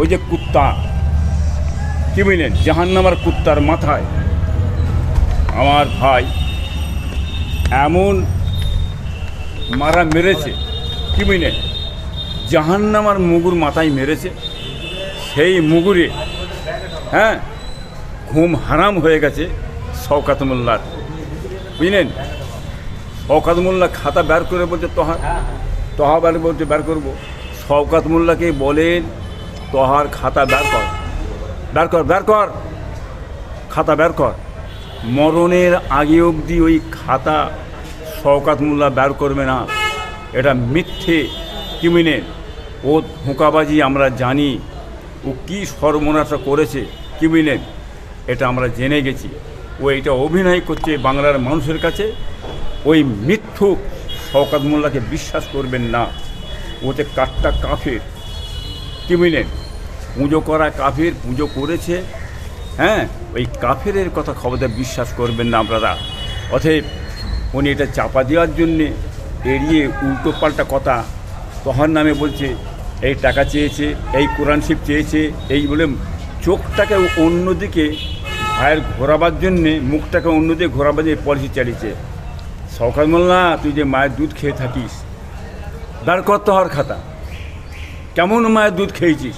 ওই যে কুত্তা। কি বুঝলেন জাহান্নামার কুত্তার মাথায়। আমার ভাই এমন মারা মেরেছে। কি বুঝলেন জাহান্নামার মুগুর মাথায় মেরেছে। সেই মুগুরে হ্যাঁ ঘুম হারাম হয়ে গেছে শওকাত মোল্লার বুঝলেন? শওকাত মোল্লা খাতা বের করে বলছে, তহা তহা বের বলছে, বের করব। শওকাত মোল্লাকে বলেন তহার খাতা বের কর। বের কর বের কর। খাতা বের কর। মরণের আগে অবধি ওই খাতা শওকাত মোল্লা বের করবে না। এটা মিথ্যে কি মিনে ও ধোঁকাবাজি আমরা জানি। ও কি সর্বনাশা করেছে কি বুঝলেন এটা আমরা জেনে গেছি। ও এটা অভিনয় করছে বাংলার মানুষের কাছে। ওই মিথ্যুক শওকাত মোল্লাকে বিশ্বাস করবেন না। ওতে কাঠটা কাফের কি বুঝলেন পুজো করা কাফের, পুজো করেছে। হ্যাঁ ওই কাফেরের কথা খবরদার বিশ্বাস করবেন না আপনারা। অতএব উনি এটা চাপা দেওয়ার জন্যে এড়িয়ে উল্টো পাল্টা কথা তহার নামে বলছে, এই টাকা চেয়েছে, এই কোরআন শিব চেয়েছে, এই বলে চোখটাকে অন্যদিকে ভাইয়ের ঘোরাবার জন্যে, মুখটাকে অন্যদিকে ঘোরাবার যে পলিসি চালিয়েছে। সকাল মোল্লা, তুই যে মায়ের দুধ খেয়ে থাকিস, দাঁড় কর তোহার খাতা। কেমন মায়ের দুধ খেয়েছিস?